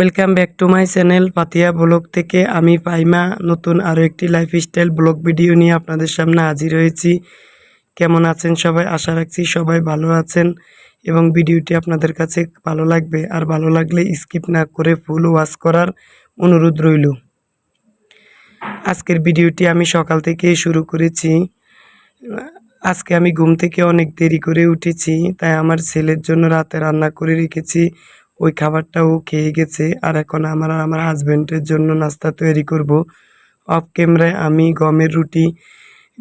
Welcome back to my channel Patia blog থেকে আমি পাইমা। নতুন আরও একটি লাইফস্টাইল ব্লগ ভিডিও নিয়ে আপনাদের সামনে হাজির হয়েছি। কেমন আছেন সবাই? আশা রাখছি সবাই ভালো আছেন এবং ভিডিওটি আপনাদের কাছে ভালো লাগবে। আর ভালো লাগলে স্কিপ না করে ফুল ওয়াশ করার অনুরোধ রইল। আজকের ভিডিওটি আমি সকাল থেকেই শুরু করেছি। আজকে আমি ঘুম থেকে অনেক দেরি করে উঠেছি, তাই আমার ছেলের জন্য রাতে রান্না করে রেখেছি। ওই খাবারটাও খেয়ে গেছে আর এখন আমার আর আমার হাজব্যান্ডের জন্য নাস্তা তৈরি করব। অফ ক্যামেরায় আমি গমের রুটি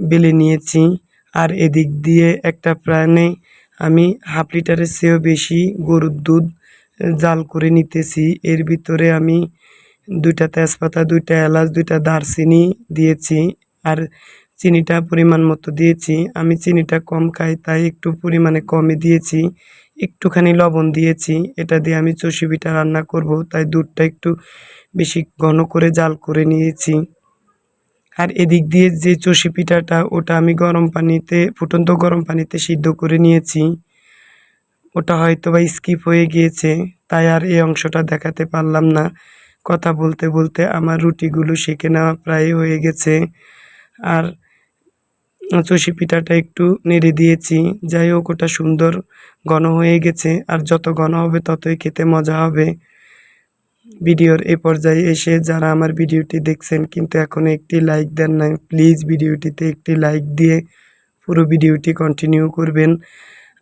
বেলে নিয়েছি আর এদিক দিয়ে একটা প্রাণে আমি হাফ লিটারের চেয়েও বেশি গরুর দুধ জাল করে নিতেছি। এর ভিতরে আমি দুইটা তেজপাতা, দুইটা এলাচ, দুইটা দারচিনি দিয়েছি আর চিনিটা পরিমাণ মতো দিয়েছি। আমি চিনিটা কম খাই, তাই একটু পরিমাণে কমই দিয়েছি। একটুখানি লবণ দিয়েছি, এটা দিয়ে আমি চষি পিঠা রান্না করব, তাই দুধটা একটু বেশি ঘন করে জাল করে নিয়েছি। আর এদিক দিয়ে যে চষি পিঠাটা, ওটা আমি গরম পানিতে, ফুটন্ত গরম পানিতে সিদ্ধ করে নিয়েছি। ওটা হয়তো বা স্কিপ হয়ে গিয়েছে, তাই আর এই অংশটা দেখাতে পারলাম না। কথা বলতে বলতে আমার রুটিগুলো সেঁকে নেওয়া প্রায় হয়ে গেছে। আর চষি পিঠাটা একটু নেড়ে দিয়েছি। যাই হোক, ওটা সুন্দর ঘন হয়ে গেছে, আর যত ঘন হবে ততই খেতে মজা হবে। ভিডিওর এ পর্যায়ে এসে যারা আমার ভিডিওটি দেখছেন, কিন্তু এখনও একটি লাইক দেন নাই, প্লিজ ভিডিওটিতে একটি লাইক দিয়ে পুরো ভিডিওটি কন্টিনিউ করবেন।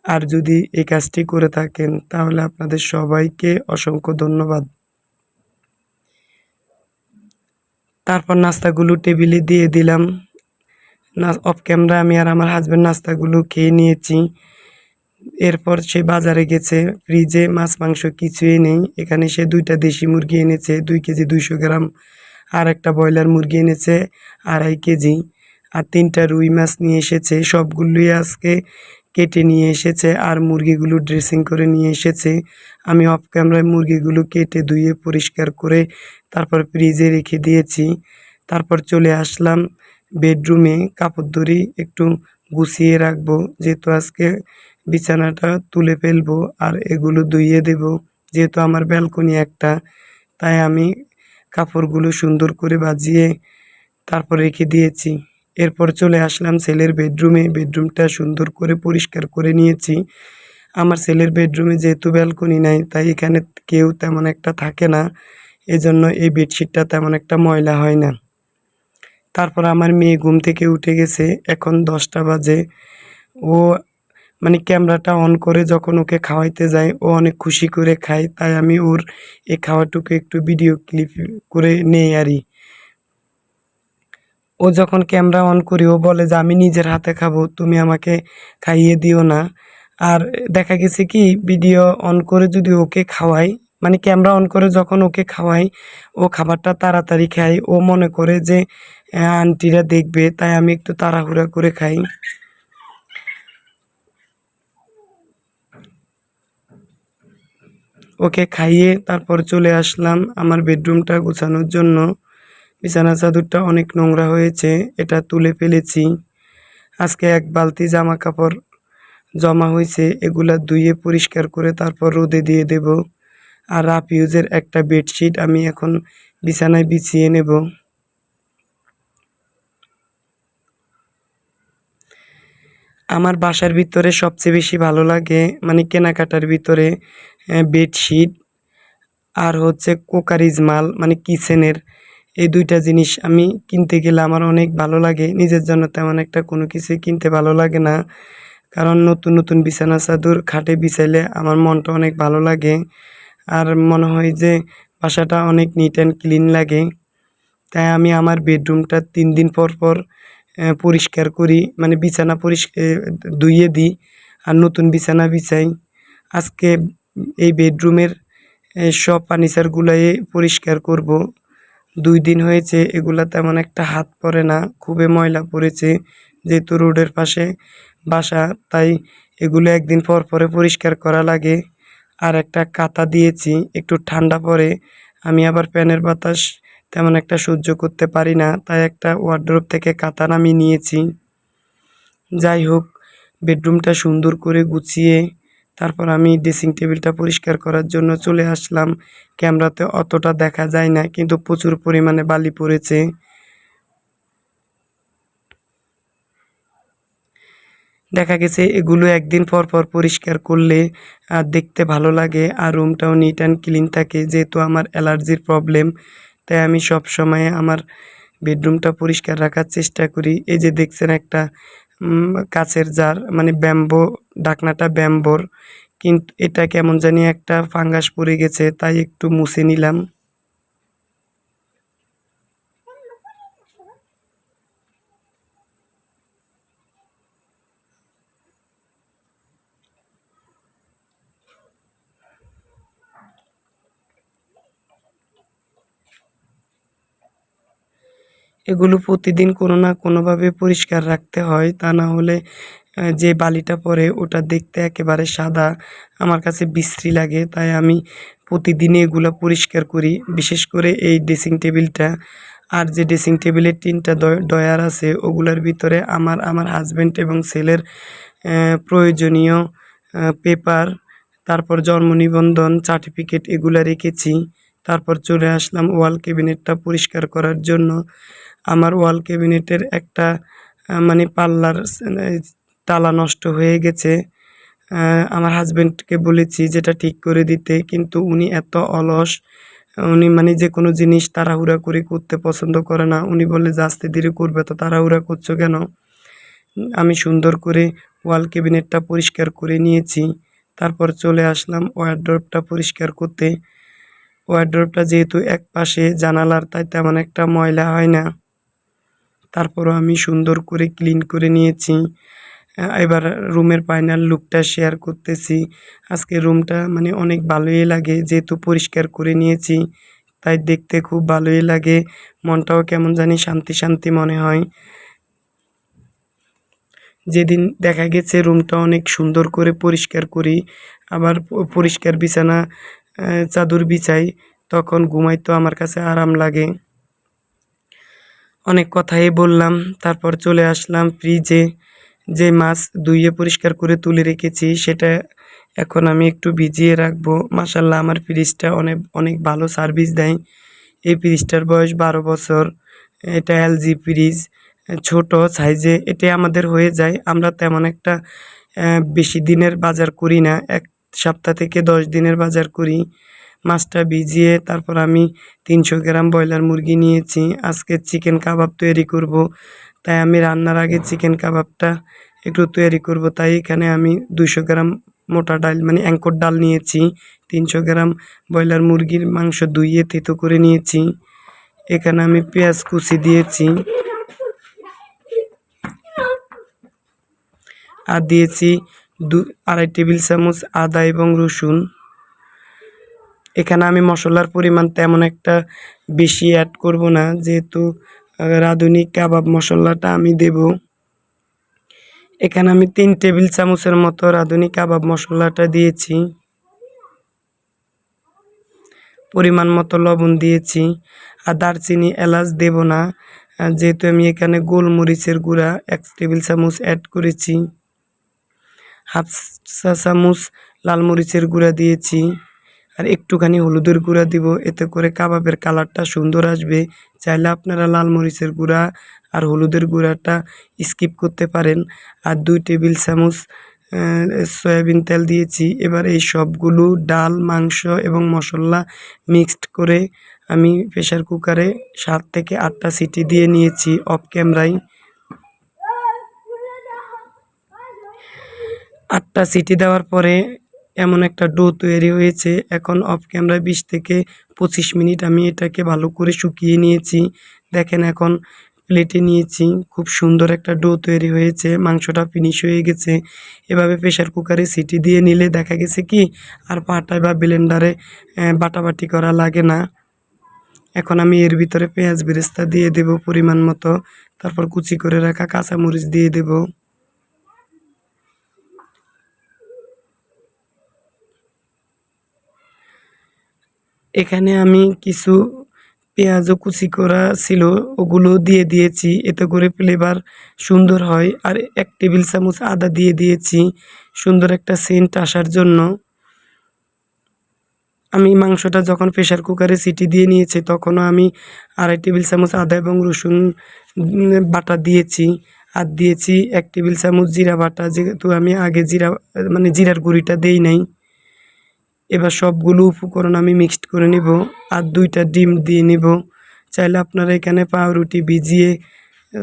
আর যদি এই কাজটি করে থাকেন, তাহলে আপনাদের সবাইকে অসংখ্য ধন্যবাদ। তারপর নাস্তাগুলো টেবিলে দিয়ে দিলাম। না অফ ক্যামেরা আমি আর আমার হাজব্যান্ড নাস্তাগুলো খেয়ে নিয়েছি। এরপর সে বাজারে গেছে ফ্রিজে মাছ, মাংস কিছুই নেই। এখানে সে দুইটা দেশি মুরগি এনেছে, দুই কেজি দুইশো গ্রাম। আর একটা ব্রয়লার মুরগি এনেছে, আড়াই কেজি। আর তিনটা রুই মাছ নিয়ে এসেছে, সবগুলোই আজকে কেটে নিয়ে এসেছে আর মুরগিগুলো ড্রেসিং করে নিয়ে এসেছে। আমি অফ ক্যামেরায় মুরগিগুলো কেটে ধুয়ে পরিষ্কার করে তারপর ফ্রিজে রেখে দিয়েছি। তারপর চলে আসলাম বেডরুমে কাপড় দড়ি একটু গুছিয়ে রাখব, যেহেতু আজকে বিছানাটা তুলে ফেলব আর এগুলো ধুইয়ে দেব, যেহেতু আমার ব্যালকনি একটা, তাই আমি কাপড়গুলো সুন্দর করে বাজিয়ে তারপর রেখে দিয়েছি। এরপর চলে আসলাম ছেলের বেডরুমে, বেডরুমটা সুন্দর করে পরিষ্কার করে নিয়েছি। আমার ছেলের বেডরুমে যেহেতু ব্যালকনি নাই, তাই এখানে কেউ তেমন একটা থাকে না, এজন্য এই বেডশিটটা তেমন একটা ময়লা হয় না। তারপর আমার মেয়ে ঘুম থেকে উঠে গেছে, এখন দশটা বাজে। ও মানে ক্যামেরাটা অন করে যখন ওকে খাওয়াইতে যায়, ও অনেক খুশি করে খায়। তাই আমি ওর এই খাওয়াটুকু একটু ভিডিও ক্লিপ করে নেই আরই ও যখন ক্যামেরা অন করি, ও বলে যে, আমি নিজের হাতে খাব, তুমি আমাকে খাইয়ে দিও না। আর দেখা গেছে কি ভিডিও অন করে যদি ওকে খাওয়াই মানে ক্যামেরা অন করে যখন ওকে খাওয়াই, ও খাবারটা তাড়াতাড়ি খায়। ও মনে করে যে আন্টিরা দেখবে, তাই আমি একটু তাড়াহুড়া করে খাই। ওকে খাইয়ে তারপর চলে আসলাম আমার বেডরুমটা গোছানোর জন্য। বিছানা চাদরটা অনেক নোংরা হয়েছে, এটা তুলে ফেলেছি। আজকে এক বালতি জামা কাপড় জমা হয়েছে, এগুলা ধুয়ে পরিষ্কার করে তারপর রোদে দিয়ে দেব। আর রাফ ইউজের একটা বেডশিট আমি এখন বিছানায় বিছিয়ে নেব। আমার বাসার ভিতরে সবচেয়ে বেশি ভালো লাগে মানে কেনাকাটার ভিতরে বেডশিট আর হচ্ছে কোকারিজ মাল মানে কিচেনের। এই দুইটা জিনিস আমি কিনতে গেলে আমার অনেক ভালো লাগে, নিজের জন্য তেমন একটা কোনো কিছুই কিনতে ভালো লাগে না। কারণ নতুন নতুন বিছানা চাদর খাটে বিছাইলে আমার মনটা অনেক ভালো লাগে। আর মনে হয় যে বাসাটা অনেক নিট অ্যান্ড ক্লিন লাগে। তাই আমি আমার বেডরুমটা তিন দিন পর পর পরিষ্কার করি। মানে বিছানা পরিষ্কার ধুইয়ে দিই আর নতুন বিছানা বিছাই। আজকে এই বেডরুমের সব ফার্নিচারগুলাই পরিষ্কার করব। দুই দিন হয়েছে, এগুলা তেমন একটা হাত পড়ে না, খুবই ময়লা পড়েছে যেহেতু রোডের পাশে বাসা, তাই এগুলো একদিন পর পরে পরিষ্কার করা লাগে। আর একটা কাতা দিয়েছি, একটু ঠান্ডা পরে। আমি আবার ফ্যানের বাতাস তেমন একটা সহ্য করতে পারি না, তাই একটা ওয়ার্ড্রোপ থেকে কাতা নামিয়ে নিয়েছি। যাই হোক, বেডরুমটা সুন্দর করে গুছিয়ে তারপর আমি ড্রেসিং টেবিলটা পরিষ্কার করার জন্য চলে আসলাম। ক্যামেরাতে অতটা দেখা যায় না, কিন্তু প্রচুর পরিমাণে বালি পড়েছে। দেখা গেছে এগুলো একদিন পর পর পরিষ্কার করলে দেখতে ভালো লাগে আর রুমটাও নিট অ্যান্ড ক্লিন থাকে যেহেতু আমার অ্যালার্জির প্রবলেম তাই আমি সব সময় আমার বেডরুমটা পরিষ্কার রাখার চেষ্টা করি। এই যে দেখছেন একটা কাচের জার মানে ব্যাম্বো, ডাকনাটা ব্যাম্বোর, কিন্তু এটা কেমন জানি একটা ফাঙ্গাস পড়ে গেছে, তাই একটু মুছে নিলাম। এগুলো প্রতিদিন কোনো না কোনোভাবে পরিষ্কার রাখতে হয়। তা না হলে যে বালিটা পড়ে ওটা দেখতে একেবারে সাদা, আমার কাছে বিশ্রী লাগে। তাই আমি প্রতিদিনই এগুলো পরিষ্কার করি। বিশেষ করে এই ড্রেসিং টেবিলটা আর যে ড্রেসিং টেবিলের তিনটা ডয়ার আছে, ওগুলোর ভিতরে আমার আমার হাজব্যান্ড এবং ছেলের প্রয়োজনীয় পেপার, তারপর জন্ম নিবন্ধন সার্টিফিকেট এগুলো রেখেছি। তারপর চলে আসলাম ওয়াল ক্যাবিনেটটা পরিষ্কার করার জন্য। আমার ওয়াল ক্যাবিনেটের একটা মানে পাল্লার তালা নষ্ট হয়ে গেছে। আমার হাজব্যান্ডকে বলেছি যেটা ঠিক করে দিতে, কিন্তু উনি এত অলস, উনি মানে যে কোনো জিনিস তাড়াহুড়া করে করতে পছন্দ করে না। উনি বলে যে আস্তে ধীরে করবে তো তাড়াহুড়া করছ কেন? আমি সুন্দর করে ওয়াল ক্যাবিনেটটা পরিষ্কার করে নিয়েছি। তারপর চলে আসলাম ওয়ারড্রপটা পরিষ্কার করতে। ওয়ারড্রপটা যেহেতু এক পাশে, জানালার তাই তেমন একটা ময়লা হয় না। তারপরও আমি সুন্দর করে ক্লিন করে নিয়েছি। এবার রুমের ফাইনাল লুকটা শেয়ার করতেছি। আজকে রুমটা মানে অনেক ভালোই লাগে, যেহেতু পরিষ্কার করে নিয়েছি, তাই দেখতে খুব ভালোই লাগে। মনটাও কেমন জানি শান্তি শান্তি মনে হয়। যেদিন দেখা গেছে রুমটা অনেক সুন্দর করে পরিষ্কার করি, আবার পরিষ্কার বিছানা চাদর বিছাই, তখন ঘুমাইতো আমার কাছে আরাম লাগে। অনেক কথাই বললাম, তারপর চলে আসলাম ফ্রিজে যে মাছ ধুইয়ে পরিষ্কার করে তুলে রেখেছি, সেটা এখন আমি একটু ভিজিয়ে রাখব। মাসাল্লাহ আমার ফ্রিজটা অনেক অনেক ভালো সার্ভিস দেয়। এই ফ্রিজটার বয়স বারো বছর। এটা এলজি ফ্রিজ ছোট সাইজে এটা আমাদের হয়ে যায়। আমরা তেমন একটা বেশি দিনের বাজার করি না। এক সপ্তাহ থেকে দশ দিনের বাজার করি। মাছটা ভিজিয়ে তারপর আমি তিনশো গ্রাম ব্রয়লার মুরগি নিয়েছি। আজকে চিকেন কাবাব তৈরি করব। তাই আমি রান্নার আগে চিকেন কাবাবটা একটু তৈরি করব। তাই এখানে আমি দুশো গ্রাম মোটা ডাল মানে অ্যাঙ্কর ডাল নিয়েছি। তিনশো গ্রাম ব্রয়লার মুরগির মাংস ধুইয়ে থেতো করে নিয়েছি। এখানে আমি পেঁয়াজ কুচি দিয়েছি। আর দিয়েছি দু, আড়াই টেবিল চামচ আদা এবং রসুন। এখানে আমি মশলার পরিমাণ তেমন একটা বেশি অ্যাড করব না, যেহেতু রাঁধুনি কাবাব মশলাটা আমি দেব। এখানে আমি তিন টেবিল চামচের মতো রাঁধুনি কাবাব মশলাটা দিয়েছি। পরিমাণ মতো লবণ দিয়েছি। আর দারচিনি এলাচ দেব না যেহেতু আমি এখানে গোলমরিচের গুঁড়া এক টেবিল চামচ অ্যাড করেছি। হাফ চা চামচ, লাল মরিচের গুঁড়া দিয়েছি। আর একটুখানি হলুদের গুঁড়া দিব, এতে করে কাবাবের কালারটা সুন্দর আসবে। চাইলে আপনারা লাল মরিচের গুঁড়া আর হলুদের গুঁড়াটা স্কিপ করতে পারেন। আর দুই টেবিল চামচ সয়াবিন তেল দিয়েছি। এবার এই সবগুলো ডাল, মাংস এবং মশলা মিক্সড করে আমি প্রেশার কুকারে সাত থেকে আটটা সিটি দিয়ে নিয়েছি অফ ক্যামেরায়। আটটা সিটি দেওয়ার পরে এমন একটা ডো তৈরি হয়েছে। এখন অফ ক্যামেরায় বিশ থেকে পঁচিশ মিনিট আমি এটাকে ভালো করে শুকিয়ে নিয়েছি। দেখেন এখন প্লেটে নিয়েছি, খুব সুন্দর একটা ডো তৈরি হয়েছে, মাংসটা ফিনিশ হয়ে গেছে। এভাবে প্রেশার কুকারে সিটি দিয়ে নিলে দেখা গেছে কি আর পাটায় বা ব্লেন্ডারে বাটাবাটি করা লাগে না। এখন আমি এর ভিতরে পেঁয়াজ বেরেস্তা দিয়ে দেব পরিমাণ মতো। তারপর কুচি করে রাখা কাঁচামরিচ দিয়ে দেবো। এখানে আমি কিছু পেঁয়াজও কুচি করা ছিল, ওগুলো দিয়ে দিয়েছি। এতে করে ফ্লেভার সুন্দর হয়। আর এক টেবিল চামচ আদা দিয়ে দিয়েছি। সুন্দর একটা সেন্ট আসার জন্য। আমি মাংসটা যখন প্রেশার কুকারে সিটি দিয়ে নিয়েছি, তখনও আমি আড়াই টেবিল চামচ আদা এবং রসুন বাটা দিয়েছি। আর দিয়েছি এক টেবিল চামচ জিরা বাটা। যেহেতু আমি আগে জিরা মানে জিরার গুঁড়িটা দেই নাই। এবার সবগুলো উপকরণ আমি মিক্সড করে নেব আর দুইটা ডিম দিয়ে নেব। চাইলে আপনারা এখানে পাউরুটি ভিজিয়ে,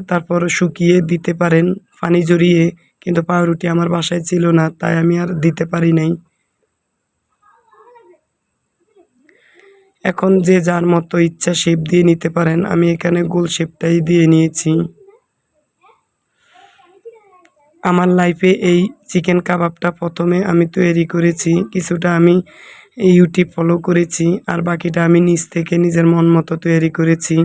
তারপর শুকিয়ে দিতে পারেন, পানি জড়িয়ে, কিন্তু পাউরুটি আমার বাসায় ছিল না, তাই আমি আর দিতে পারি নাই। এখন যে যার মতো ইচ্ছা শেপ দিয়ে নিতে পারেন, আমি এখানে গোল শেপটাই দিয়ে নিয়েছি। আমার লাইফে এই চিকেন কাবাবটা প্রথমে আমি তৈরি করেছি, কিছুটা আমি ইউটিউব ফলো করেছি, আর বাকিটা আমি নিজ থেকে নিজের মন মতো তৈরি করেছি।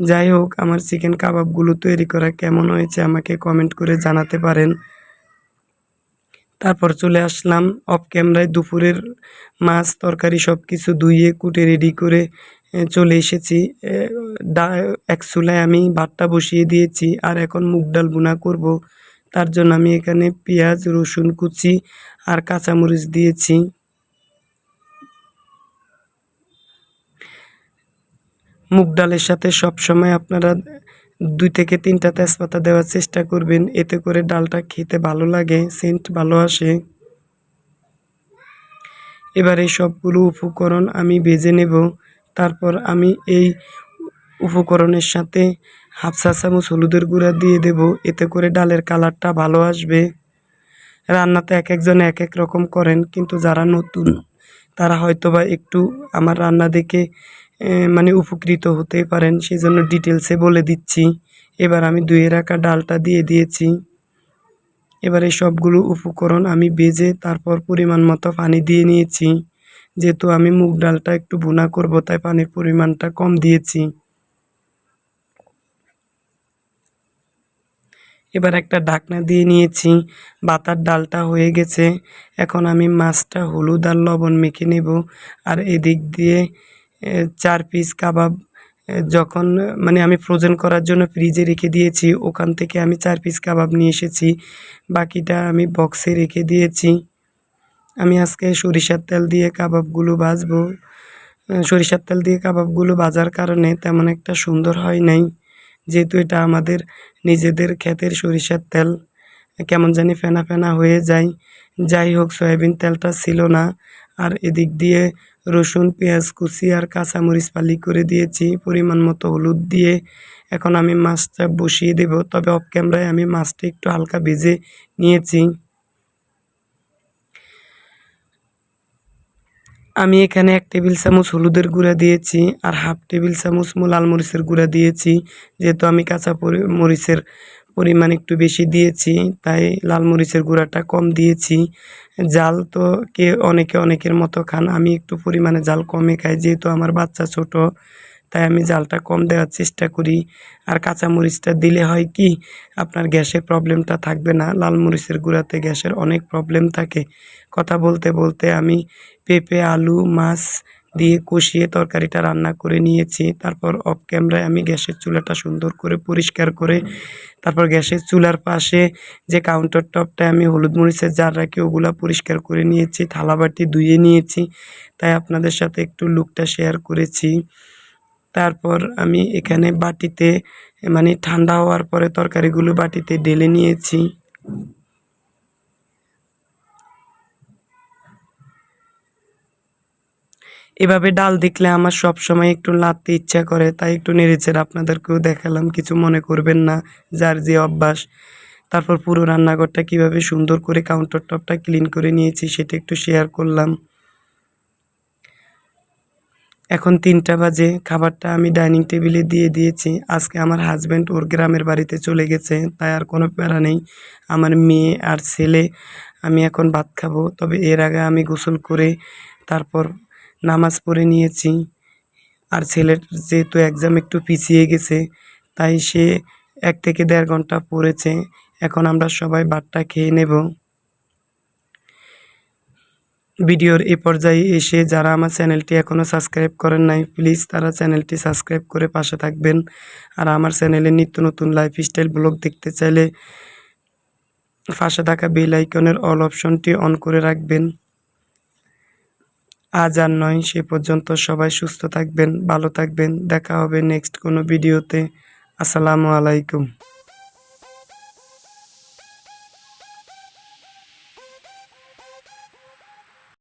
যাই হোক, আমার চিকেন কাবাবগুলো তৈরি করা কেমন হয়েছে আমাকে কমেন্ট করে জানাতে পারেন। তারপর চলে আসলাম অফ ক্যামেরায় দুপুরের মাছ, তরকারি সব কিছু ধুইয়ে কুটে রেডি করে চলে এসেছি। ডা এক চুলায় আমি ভাতটা বসিয়ে দিয়েছি, আর এখন মুগ ডাল ভুনা করব। তার জন্য আমি এখানে পেঁয়াজ, রসুন কুচি আর কাঁচামরিচ দিয়েছি। মুগ ডালের সাথে সব সময় আপনারা দুই থেকে তিনটা তেজপাতা দেওয়ার চেষ্টা করবেন। এতে করে ডালটা খেতে ভালো লাগে, সেন্ট ভালো আসে। এবার এই সবগুলো উপকরণ আমি ভেজে নেব। তারপর আমি এই উপকরণের সাথে হাফ চা চামচ হলুদের গুঁড়া দিয়ে দেব, এতে করে ডালের কালারটা ভালো আসবে। রান্নাতে এক একজন এক এক রকম করেন, কিন্তু যারা নতুন, তারা হয়তোবা একটু আমার রান্না দেখে মানে উপকৃত হতে পারেন সেই জন্য ডিটেলসে বলে দিচ্ছি। এবার আমি ধুয়ে রাখা ডালটা দিয়ে দিয়েছি। এবার এই সবগুলো উপকরণ আমি বেজে তারপর পরিমাণ মতো পানি দিয়ে নিয়েছি। যেহেতু আমি মুগ ডালটা একটু ভুনা করব, তাই পানির পরিমাণটা কম দিয়েছি। এবার একটা ঢাকনা দিয়ে নিয়েছি। বাতার ডালটা হয়ে গেছে। এখন আমি মাছটা হলুদ আর লবণ মেখে নেব। আর এদিক দিয়ে চার পিস কাবাব যখন মানে আমি ফ্রোজেন করার জন্য ফ্রিজে রেখে দিয়েছি, ওখান থেকে আমি চার পিস কাবাব নিয়ে এসেছি। বাকিটা আমি বক্সে রেখে দিয়েছি। আমি আজকে সরিষার তেল দিয়ে কাবাবগুলো ভাজবো। সরিষার তেল দিয়ে কাবাবগুলো ভাজার কারণে তেমন একটা সুন্দর হয় নাই। যেহেতু এটা আমাদের নিজেদের ক্ষেতের সরিষার তেল কেমন জানি ফেনা ফেনা হয়ে যায়। যাই হোক, সয়াবিন তেলটা ছিল না। আর এদিক দিয়ে রসুন, পেঁয়াজ কুচি আর কাঁচামরিচ পালি করে দিয়েছি পরিমাণ মতো হলুদ দিয়ে। এখন আমি মাছটা বসিয়ে দেব। তবে অফ ক্যামেরায় আমি মাছটা একটু হালকা ভেজে নিয়েছি। আমি এখানে এক টেবিল চামচ হলুদের গুঁড়া দিয়েছি আর হাফ টেবিল চামচ লাল মরিচের গুঁড়া দিয়েছি। যেহেতু আমি কাঁচা মরিচের পরিমাণ একটু বেশি দিয়েছি, তাই লাল মরিচের গুঁড়াটা কম দিয়েছি। জাল তো কে অনেকে অনেকের মতো খান, আমি একটু পরিমাণে জাল কমে খাই, যেহেতু আমার বাচ্চা ছোট, তাই আমি জালটা কম দেওয়ার চেষ্টা করি। আর কাঁচা মরিচটা দিলে হয় কি, আপনার গ্যাসের প্রবলেমটা থাকবে না, লাল মরিচের গুঁড়াতে গ্যাসের অনেক প্রবলেম থাকে। কথা বলতে বলতে আমি পেঁপে, আলু, মাছ দিয়ে কষিয়ে তরকারিটা রান্না করে নিয়েছি। তারপর অফ ক্যামেরায় আমি গ্যাসের চুলাটা সুন্দর করে পরিষ্কার করে তারপর গ্যাসের চুলার পাশে যে কাউন্টার টপটায় আমি হলুদ মরিচের জার রাখি, ওগুলা পরিষ্কার করে নিয়েছি থালাবাটি ধুয়ে নিয়েছি। তাই আপনাদের সাথে একটু লুকটা শেয়ার করেছি। তারপর আমি এখানে বাটিতে মানে ঠান্ডা হওয়ার পরে তরকারিগুলো বাটিতে ঢেলে নিয়েছি। এভাবে ডাল দেখলে আমার সব সময় একটু লাড়তে ইচ্ছা করে, তাই একটু নেড়েচেড়ে আপনাদেরকেও দেখালাম, কিছু মনে করবেন না, যার যে অভ্যাস। তারপর পুরো রান্নাঘরটা কীভাবে সুন্দর করে কাউন্টার টপটা ক্লিন করে নিয়েছি, সেটা একটু শেয়ার করলাম। এখন তিনটা বাজে, খাবারটা আমি ডাইনিং টেবিলে দিয়ে দিয়েছি। আজকে আমার হাজব্যান্ড ওর গ্রামের বাড়িতে চলে গেছে, তাই আর কোনো প্যারা নেই। আমার মেয়ে আর ছেলে, আমি এখন ভাত খাব, তবে এর আগে আমি গোসল করে তারপর নামাজ পড়ে নিয়েছি। আর ছেলের যেহেতু এক্সাম একটু পিছিয়ে গেছে, তাই সে এক থেকে দেড় ঘণ্টা পড়েছে। এখন আমরা সবাই ভাতটা খেয়ে নেব। ভিডিওর এ পর্যায়ে এসে যারা আমার চ্যানেলটি এখনও সাবস্ক্রাইব করেন নাই প্লিজ তারা চ্যানেলটি সাবস্ক্রাইব করে পাশে থাকবেন। আর আমার চ্যানেলে নিত্য নতুন লাইফস্টাইল ব্লগ দেখতে চাইলে পাশে থাকা বেল আইকনের অল অপশনটি অন করে রাখবেন। আজ আর নয়, সে পর্যন্ত সবাই সুস্থ থাকবেন, ভালো থাকবেন। দেখা হবে নেক্সট কোনো ভিডিওতে আসসালামু আলাইকুম।